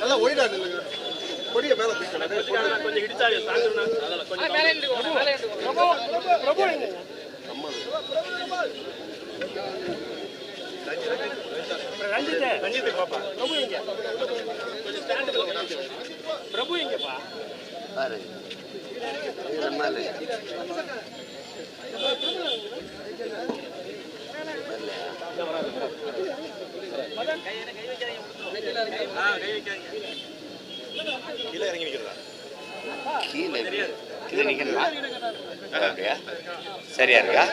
நல்லா ஒயிடா நில்லுங்க கொடிய மேல தூக்கணும். கொஞ்சம் இடிச்சாரு தாங்குனா அதெல்லாம் கொஞ்சம் பிரபு எங்க கொஞ்சம் ஸ்டாண்டுல பிரபு எங்கப்பா பாரு இது நம்மால கீழே இறங்கி நிக்கிறதா கீழே இருக்கு. நிக்கணுமா அப்படியா சரியா இருக்கா.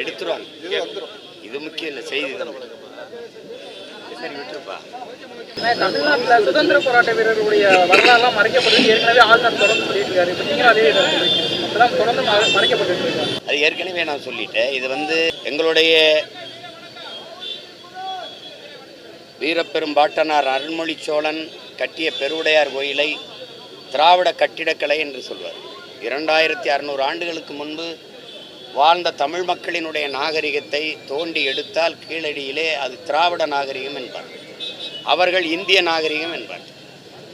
எடுத்துருவாங்க. இது. இது முக்கியம் இல்லை செய்தி தான் தமிழ்நாட்டில் சுதந்திர போராட்ட வீரர்களுடைய வரலாறுலாம் மறைக்கப்பட்டது ஏற்கனவே ஆளுநர் தொடர்ந்து சொல்லிட்டு இருக்காரு இப்போ நீங்களும் அதே இதை தொடர்ந்து மறை- மறைக்கப்பட்டு அது ஏற்கனவே நான் சொல்லிட்டேன். இது வந்து எங்களுடைய வீரப்பெரும்பாட்டனார் அருள்மொழி சோழன் கட்டிய பெருவுடையார் கோயிலை திராவிட கட்டிடக்கலை என்று சொல்வார். இரண்டாயிரத்தி அறுநூறு ஆண்டுகளுக்கு முன்பு வாழ்ந்த தமிழ் மக்களினுடைய நாகரிகத்தை தோண்டி எடுத்தால் கீழடியிலே அது திராவிட நாகரிகம் என்பார். அவர்கள் இந்திய நாகரிகம் என்பார்.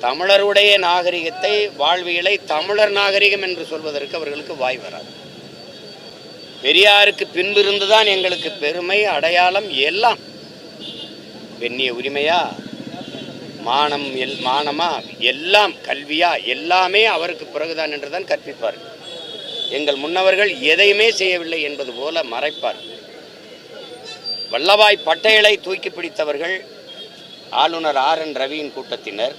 தமிழருடைய நாகரிகத்தை வாழ்வியலை தமிழர் நாகரிகம் என்று சொல்வதற்கு அவர்களுக்கு வாய் வராது. பெரியாருக்கு பின்பிருந்துதான் எங்களுக்கு பெருமை அடையாளம் எல்லாம். வெண்ணிய உரிமையா? மானம் எல் மானமா? எல்லாம் கல்வியா? எல்லாமே அவருக்கு பிறகுதான் என்றுதான் கற்பிப்பார். எங்கள் முன்னவர்கள் எதையுமே செய்யவில்லை என்பது போல மறைப்பார். வல்லபாய் பட்டேலை தூக்கி பிடித்தவர்கள் ஆளுநர் ஆர் என் ரவியின் கூட்டத்தினர்.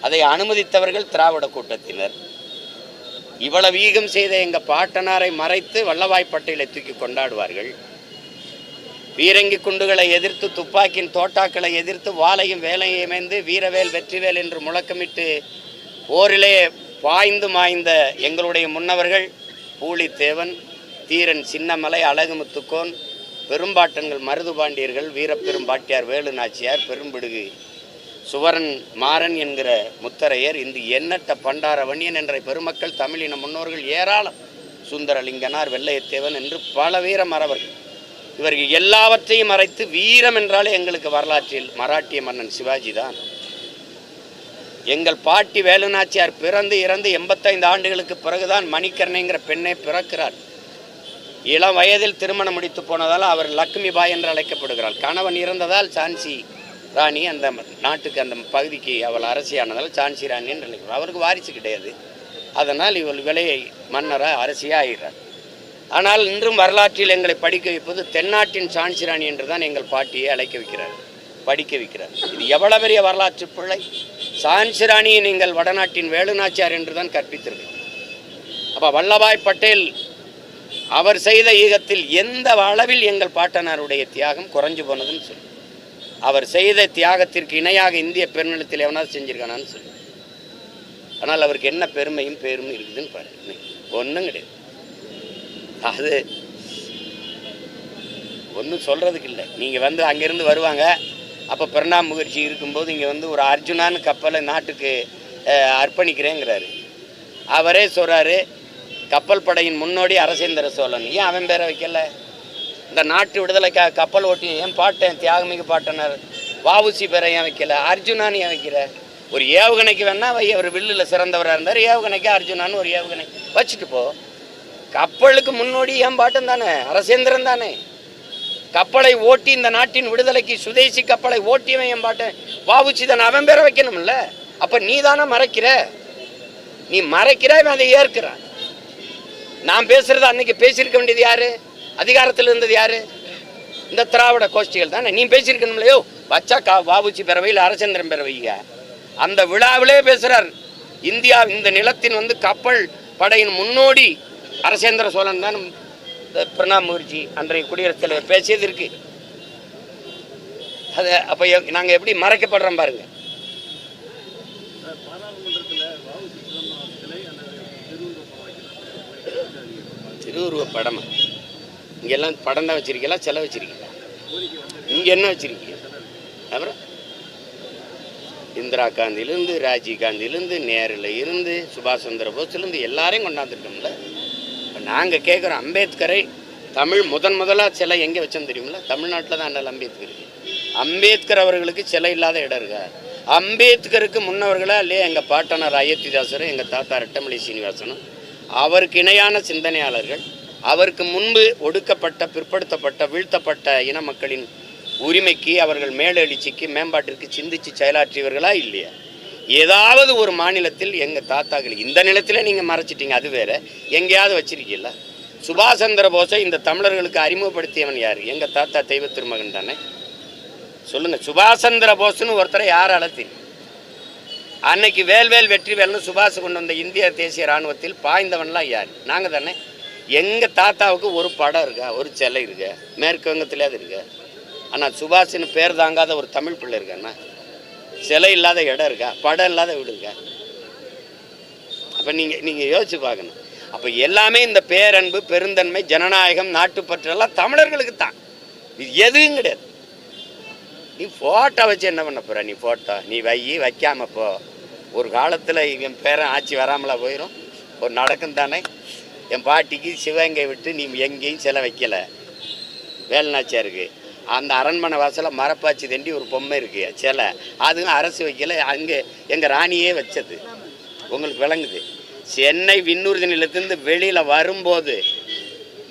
அதை அனுமதித்தவர்கள் திராவிட கூட்டத்தினர். இவ்வளவு ஈகம் செய்த எங்கள் பாட்டனாரை மறைத்து வல்லபாய் பட்டேலை தூக்கி கொண்டாடுவார்கள். பீரங்கி குண்டுகளை எதிர்த்து துப்பாக்கியின் தோட்டாக்களை எதிர்த்து வாளையும் வேலையும் இமைந்து வீரவேல் வெற்றிவேல் என்று முழக்கமிட்டு போரிலே பாய்ந்து மாய்ந்த எங்களுடைய முன்னவர்கள் பூலித்தேவன் தீரன் சின்னமலை அழகுமுத்துக்கோன் பெரும்பாட்டன்கள் மருதுபாண்டியர்கள் வீரப்பெரும்பாட்டியார் வேலு நாச்சியார் பெரும்பிடுகு சுவரன் மாறன் என்கிற முத்தரையர் இந்த எண்ணற்ற பண்டார வன்னியன் என்ற பெருமக்கள் தமிழின முன்னோர்கள் ஏராளம். சுந்தரலிங்கனார் வெள்ளையத்தேவன் என்று பல வீர மறவர்கள் இவர்கள் எல்லாவற்றையும் மறைத்து வீரம் என்றாலே எங்களுக்கு வரலாற்றில் மராட்டிய மன்னன் சிவாஜி தான். எங்கள் பாட்டி வேலுநாச்சியார் பிறந்து இறந்து எண்பத்தைந்து ஆண்டுகளுக்கு பிறகுதான் மணிக்கர்ணைங்கிற பெண்ணை பிறக்கிறார். இளம் வயதில் திருமணம் முடித்து போனதால் அவர் லக்ஷ்மி பாய் என்று அழைக்கப்படுகிறாள் கணவன் இறந்ததால் சான்சி ராணி அந்த நாட்டுக்கு அந்த பகுதிக்கு அவள் அரசியானதால் சான்சி ராணி என்று அழைக்கிறார் அவருக்கு வாரிசு கிடையாது. அதனால் இவள் விலையை மன்னராக அரசியாக ஆகிறார் ஆனால் இன்றும் வரலாற்றில் எங்களை படிக்க வைப்பது தென்னாட்டின் சான்சி என்று தான் எங்கள் பாட்டியை அழைக்க வைக்கிறார் படிக்க வைக்கிறார். இது எவ்வளவு பெரிய வரலாற்று பிள்ளை சான்சி நீங்கள் வடநாட்டின் வேலுநாச்சியார் என்று தான் கற்பித்திருக்கு அப்போ வல்லபாய் பட்டேல் அவர் செய்த ஈகத்தில் எந்த அளவில் எங்கள் பாட்டனாருடைய தியாகம் குறைஞ்சு போனதுன்னு சொல்லு. அவர் செய்த தியாகத்திற்கு இணையாக இந்திய பெருநிலத்தில் எவனாவது செஞ்சிருக்கானான்னு சொல்லு. ஆனால் அவருக்கு என்ன பெருமையும் பேரும் இருக்குதுன்னு பாரு. ஒன்றும் கிடையாது. அது ஒன்றும் சொல்கிறதுக்கு இல்லை. நீங்கள் வந்து அங்கேருந்து வருவாங்க. அப்போ பிரணாப் முகர்ஜி இருக்கும்போது இங்கே வந்து ஒரு அர்ஜுனான்னு கப்பலை நாட்டுக்கு அர்ப்பணிக்கிறேங்கிறாரு. அவரே சொல்கிறாரு கப்பல் படையின் முன்னோடி அரசேந்திர சோழன். ஏன் அவன் பேரை வைக்கல? இந்த நாட்டு விடுதலைக்காக கப்பல் ஓட்டி ஏன் பாட்டன் தியாகமிகு பாட்டனர் வாவுசி பேரை ஏன் வைக்கல? அர்ஜுனான்னு ஏன் வைக்கிற? ஒரு ஏவுகணைக்கு வேணால் வை அவர் வில்லில் சிறந்தவராக இருந்தார். ஏவுகணைக்கு அர்ஜுனான்னு ஒரு ஏவுகணை. வச்சுட்டு போ. கப்பலுக்கு முன்னோடி ஏன் பாட்டன் தானே? அரசேந்திரன் தானே? கப்பலை ஓட்டி இந்த நாட்டின் விடுதலைக்கு சுதேசி கப்பலை ஓட்டியவன் என் பாட்டன். வாவுச்சி தானே அவன் பேரை வைக்கணும்ல? அப்ப நீ தானே மறைக்கிற? நீ மறைக்கிற இவன் அதை ஏற்கிறான். நான் பேசுறது அன்னைக்கு பேசியிருக்க வேண்டியது யாரு? அதிகாரத்தில் இருந்தது யாரு? இந்த திராவிட கோஷ்டிகள் தானே? நீ பேசியிருக்கணும்லையோ? வச்சா கா வாவுச்சி பிறவையில் அரசேந்திரன் பேரவைங்க அந்த விழாவிலே பேசுறார் இந்தியா இந்த நிலத்தின் வந்து கப்பல் படையின் முன்னோடி அரசேந்திர சோழன் தான் பிரணாப் முகர்ஜி அன்றைய குடியரசுத் தலைவர் பேசியது இருக்கு. அது அப்போ நாங்கள் எப்படி மறைக்கப்படுறோம் பாருங்க. திருவுருவ படம்? இங்கெல்லாம் படம் தான் வச்சிருக்கீங்களா? செலவு வச்சிருக்கீங்களா? இங்கே என்ன வச்சிருக்கீங்க? அப்புறம்? இந்திரா காந்தியிலேருந்து ராஜீவ் காந்தியிலேருந்து நேருல இருந்து சுபாஷ் சந்திர போஸ்லேருந்து எல்லாரையும் கொண்டாந்துருக்கோம்ல நாங்கள் கேட்குறோம் அம்பேத்கரை தமிழ் முதன் முதலாக சிலை எங்கே வச்சோம்னு தெரியுமில்ல தமிழ்நாட்டில் தான் அண்ணல் அம்பேத்கர் அம்பேத்கர் அவர்களுக்கு சிலை இல்லாத இடம் இருக்கா? அம்பேத்கருக்கு முன்னவர்களா இல்லையா எங்கள் பாட்டனார் அயோத்திதாசரும் எங்கள் தாத்தா ரெட்டமலை சீனிவாசனும்? அவருக்கு இணையான சிந்தனையாளர்கள் அவருக்கு முன்பு ஒடுக்கப்பட்ட பிற்படுத்தப்பட்ட வீழ்த்தப்பட்ட இன மக்களின் உரிமைக்கு அவர்கள் மேலெழுச்சிக்கு மேம்பாட்டிற்கு சிந்திச்சு செயலாற்றியவர்களா இல்லையா? ஏதாவது ஒரு மாநிலத்தில் எங்கள் தாத்தாக்கள் இந்த நிலத்தில் நீங்கள் மறைச்சிட்டீங்க அது வேற. எங்கேயாவது வச்சிருக்கீங்களா? சுபாஷ் சந்திர போஸை இந்த தமிழர்களுக்கு அறிமுகப்படுத்தியவன் யார்? எங்கள் தாத்தா தெய்வ திருமகன் தானே? சொல்லுங்கள் சுபாஷ் சந்திர போஸ்னு ஒருத்தரை யார் அழைத்தி? அன்னைக்கு வேல்வேல் வெற்றி வேல்னு சுபாஷ் கொண்டு வந்த இந்திய தேசிய ராணுவத்தில் பாய்ந்தவன்லாம் யார்? நாங்கள் தானே. எங்கள் தாத்தாவுக்கு ஒரு படம் இருக்கா? ஒரு சிலை இருக்கா? மேற்கு வங்கத்திலேயாவது இருக்கா? ஆனால் சுபாஷ்னு பேர் தாங்காத ஒரு தமிழ் பிள்ளை இருக்காண்ணா சிலை இல்லாத இடம் இருக்கா? படம் இல்லாத வீடு இருக்கா? அப்போ நீங்கள் நீங்கள் யோசிச்சு பார்க்கணும். அப்போ எல்லாமே இந்த பேரன்பு பெருந்தன்மை ஜனநாயகம் நாட்டுப்பற்று எல்லாம் தமிழர்களுக்கு தான். இது எதுவும் கிடையாது. நீ ஃபோட்டோ வச்சு என்ன பண்ண போகிற நீ ஃபோட்டோ நீ வை வைக்காம போ. ஒரு காலத்தில் என் பேரன் ஆட்சி வராமலா போயிடும் ஒரு நடக்கும் தானே. என் பாட்டிக்கு சிவகங்கை விட்டு நீ எங்கேயும் சிலை வைக்கலை. வேலுநாச்சியாருக்கு. அந்த அரண்மனை வாசலில் மரப்பாச்சி தண்டி ஒரு பொம்மை இருக்கு சிலை. அதுவும் அரசு வைக்கல அங்கே எங்கள் ராணியே வச்சது. உங்களுக்கு விளங்குது. சென்னை விண்ணூர்தி நிலத்திலிருந்து வெளியில் வரும்போது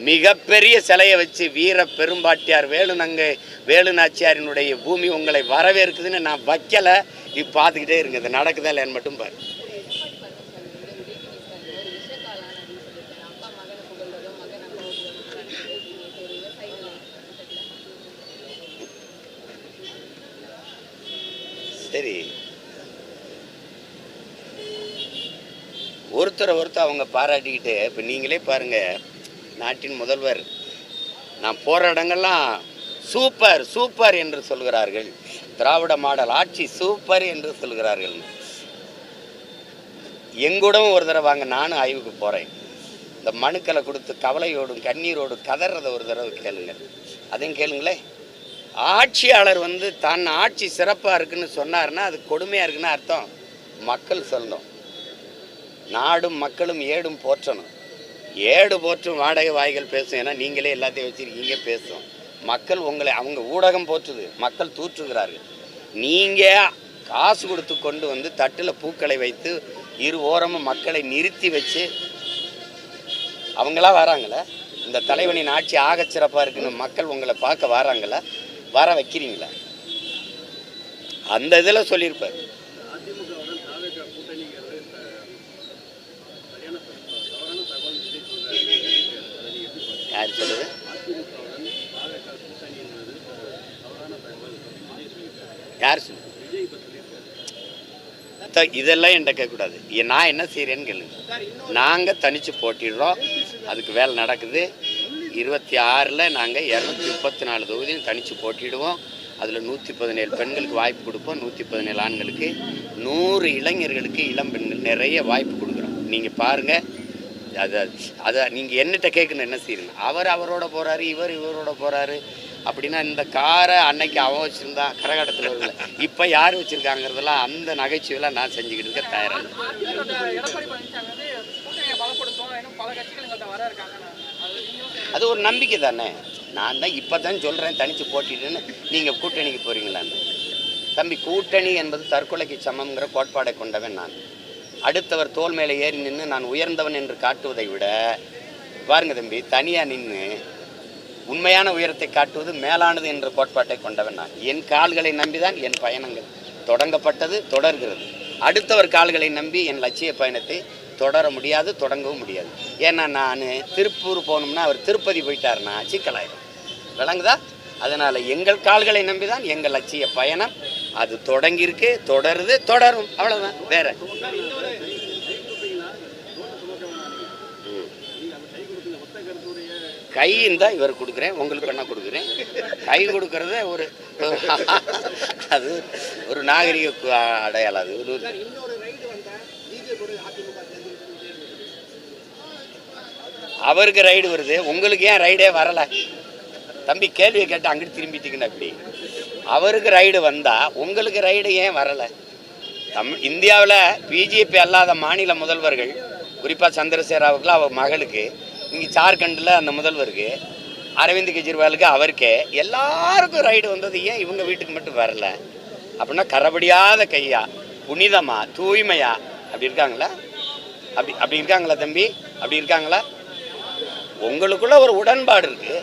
மிகப்பெரிய சிலையை வச்சு வீர பெரும்பாட்டியார் வேலுநங்கை வேலுநாச்சியாரினுடைய பூமி உங்களை வரவேற்குதுன்னு நான் வைக்கலை. இப்போ பார்த்துக்கிட்டே இருங்க இது நடக்குதா இல்லைன்னு மட்டும் பாரு. சரி. ஒருத்தரை ஒருத்தர் அவங்க பாராட்டிக்கிட்டு இப்போ நீங்களே பாருங்கள் நாட்டின் முதல்வர். நான் போகிற இடங்கள்லாம் சூப்பர் சூப்பர் என்று சொல்கிறார்கள். திராவிட மாடல் ஆட்சி சூப்பர் என்று சொல்கிறார்கள். எங்கூடவும் ஒரு தடவை வாங்க நானும் ஆய்வுக்கு போகிறேன் இந்த மனுக்களை கொடுத்து கவலையோடும் கண்ணீரோடும் கதறதை ஒரு தடவை கேளுங்க அதையும் கேளுங்களேன். ஆட்சியாளர் வந்து தன் ஆட்சி சிறப்பாக இருக்குன்னு சொன்னார்னா அது கொடுமையாக இருக்குன்னு அர்த்தம். மக்கள் சொல்லணும். நாடும் மக்களும் ஏடும் போற்றணும். ஏடு போற்றும் வாடகை வாய்கள் பேசும். ஏன்னா நீங்களே எல்லாத்தையும் வச்சுருக்கீங்க பேசும் மக்கள் உங்களை அவங்க ஊடகம் போற்றுது. மக்கள் தூற்றுகிறார்கள். நீங்கள் காசு கொடுத்து கொண்டு வந்து தட்டில் பூக்களை வைத்து இரு ஓரமும் மக்களை நிறுத்தி வச்சு அவங்களா வராங்களே? இந்த தலைவனின் ஆட்சி ஆக சிறப்பாக இருக்குன்னு மக்கள் உங்களை பார்க்க வராங்களா? வர வைக்கிறீங்களா? அந்த இதில் சொல்லியிருப்பார். யார் சொல்லுது? யார் சொல்லுது த- இதெல்லாம் என்கிட்ட கேட்கக்கூடாது. நான் என்ன செய்கிறேன்னு கேளுங்க. நாங்கள் தனித்து போட்டிடுறோம். அதுக்கு வேலை நடக்குது. இருபத்தி ஆறில் நாங்கள் இரநூத்தி முப்பத்தி நாலு தொகுதியும் தனித்து போட்டிடுவோம் அதில் நூற்றி பதினேழு பெண்களுக்கு வாய்ப்பு கொடுப்போம். நூற்றி பதினேழு ஆண்களுக்கு நூறு இளைஞர்களுக்கு இளம் பெண்கள் நிறைய வாய்ப்பு கொடுக்குறோம். நீங்கள் பாருங்கள் அதை அதை நீங்கள் என்னட்ட கேட்கணும் என்ன செய்யணும்? அவர் அவரோட போகிறாரு இவர் இவரோட போகிறாரு அப்படின்னா இந்த காரை அன்னைக்கு அவன் வச்சுருந்தான் கரகாட்டத்தில் வரல. இப்போ யார் வச்சுருக்காங்கிறதெல்லாம் அந்த நகைச்சுவையெல்லாம் நான் செஞ்சுக்கிட்டு இருக்க தயாராக அது ஒரு நம்பிக்கை தானே? நான் தான் இப்போ தான் சொல்கிறேன் தனித்து போட்டிட்டுன்னு நீங்கள் கூட்டணிக்கு போகிறீங்களான்னு தம்பி கூட்டணி என்பது தற்கொலைக்கு சமம்ங்கிற கோட்பாடை கொண்டவன் நான். அடுத்தவர் தோல் மேலே ஏறி நின்று நான் உயர்ந்தவன் என்று காட்டுவதை விட பாருங்க தம்பி தனியாக நின்று உண்மையான உயரத்தை காட்டுவது மேலானது என்ற கோட்பாட்டை கொண்டவன் நான். என் கால்களை நம்பிதான் என் பயணங்கள் தொடங்கப்பட்டது தொடர்கிறது. அடுத்தவர் கால்களை நம்பி என் லட்சிய பயணத்தை தொடர முடியாது தொடங்கவும் முடியாது. ஏன்னா நான் திருப்பூர் போகணும்னா அவர் திருப்பதி போயிட்டாருன்னா சிக்கலாயிடும் விளங்குதா? அதனால் எங்கள் கால்களை நம்பி தான் எங்கள் லட்சிய பயணம். அது தொடங்கியிருக்கு தொடருது தொடரும். அவ்வளோதான் வேற. கையின் தான் இவர் கொடுக்குறேன் உங்களுக்கு என்ன கொடுக்குறேன். கை கொடுக்கறத ஒரு அது ஒரு நாகரிக அடையாளம் அது ஒரு அவருக்கு ரைடு வருது. உங்களுக்கு ஏன் ரைடே வரலை? தம்பி கேள்வியை கேட்டு அங்கிட்டு திரும்பிட்டீங்கன்னா அப்படி அவருக்கு ரைடு வந்தால் உங்களுக்கு ரைடு ஏன் வரலை? தம் இந்தியாவில் பிஜேபி அல்லாத மாநில முதல்வர்கள் குறிப்பாக சந்திரசேராவுக்கு அவர் மகளுக்கு இங்கே ஜார்க்கண்டில் அந்த முதல்வருக்கு அரவிந்த் கெஜ்ரிவாலுக்கு அவருக்கே எல்லாருக்கும் ரைடு வந்தது ஏன் இவங்க வீட்டுக்கு மட்டும் வரல? அப்படின்னா கரபடியாத கையா புனிதமா தூய்மையா அப்படி இருக்காங்களா? அப்படி அப்படி இருக்காங்களா தம்பி? அப்படி இருக்காங்களா? உங்களுக்குள்ள ஒரு உடன்பாடு இருக்கு.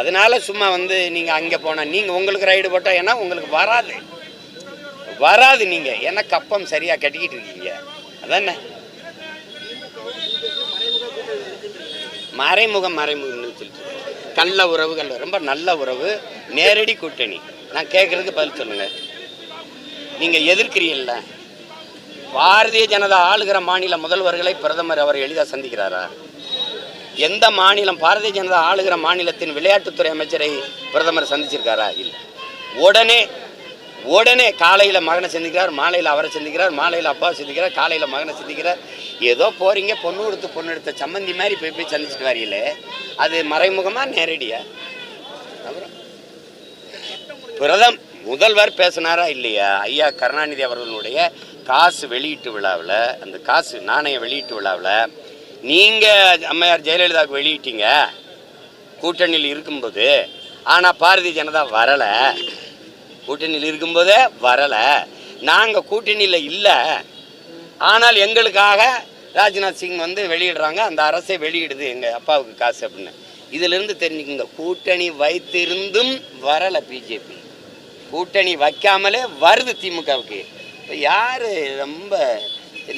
அதனால சும்மா வந்து நீங்க அங்க போனா நீங்க உங்களுக்கு ரைடு போட்டா ஏன்னா உங்களுக்கு வராது. வராது நீங்க. ஏன்னா கப்பம் சரியா கட்டிக்கிட்டு இருக்கீங்க. அதானே? மறைமுகம் மறைமுகம்னு சொல்லிட்டு கள்ள உறவுகள் ரொம்ப நல்ல உறவு. நேரடி கூட்டணி. நான் கேட்கறதுக்கு பதில் சொல்லுங்க. நீங்க எதிர்க்கிறீல்ல பாரதிய ஜனதா ஆளுகிற மாநில முதல்வர்களை பிரதமர் அவர் எளிதாக சந்திக்கிறாரா? எந்த மாநிலம் பாரதிய ஜனதா ஆளுகிற மாநிலத்தின் விளையாட்டுத்துறை அமைச்சரை பிரதமர் சந்திச்சிருக்காரா? இல்லை. உடனே உடனே காலையில் மகனை சந்திக்கிறார் மாலையில் அவரை சந்திக்கிறார் மாலையில் அப்பாவை சந்திக்கிறார் காலையில் மகனை சந்திக்கிறார். ஏதோ போகிறீங்க பொண்ணு கொடுத்து பொண்ணு எடுத்த சம்மந்தி மாதிரி போய் போய் சந்திச்சுட்டு வரீங்களே. அது மறைமுகமாக நேரடியா? அப்புறம். பிரதம் முதல்வர் பேசினாரா இல்லையா? ஐயா கருணாநிதி அவர்களுடைய காசு வெளியீட்டு விழாவில் அந்த காசு நாணய வெளியீட்டு விழாவில் நீங்கள் அம்மையார் ஜெயலலிதாவுக்கு வெளியிட்டீங்க. கூட்டணியில் இருக்கும்போது ஆனால் பாரதிய ஜனதா வரலை. கூட்டணியில் இருக்கும்போதே வரலை. நாங்கள் கூட்டணியில் இல்லை. ஆனால் எங்களுக்காக ராஜ்நாத் சிங் வந்து வெளியிடுறாங்க. அந்த அரசே வெளியிடுது எங்கள் அப்பாவுக்கு காசு அப்படின்னு. இதிலிருந்து தெரிஞ்சுக்கோங்க கூட்டணி வைத்திருந்தும் வரலை பிஜேபி. கூட்டணி வைக்காமலே வருது திமுகவுக்கு. இப்போ யார் ரொம்ப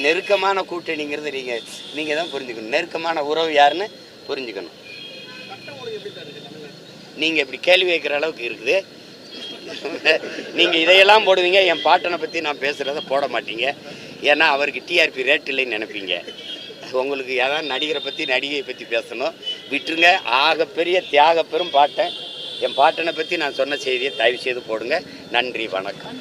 நெருக்கமான கூட்டணிங்கிறது நீங்கள் நீங்கள் தான் புரிஞ்சுக்கணும். நெருக்கமான உறவு யாருன்னு புரிஞ்சுக்கணும். நீங்கள் இப்படி கேள்வி வைக்கிற அளவுக்கு இருக்குது. நீங்கள் இதையெல்லாம் போடுவீங்க. என் பாட்டனை பற்றி நான் பேசுகிறத போட மாட்டீங்க. ஏன்னா அவருக்கு டிஆர்பி ரேட் இல்லைன்னு நினைப்பீங்க. உங்களுக்கு ஏதாவது நடிகரை பற்றி நடிகையை பற்றி பேசணும். விட்டுருங்க. ஆகப்பெரிய தியாக பெரும் பாட்டன் என் பாட்டனை பற்றி நான் சொன்ன செய்தியை தயவு செய்து போடுங்க. நன்றி வணக்கம்.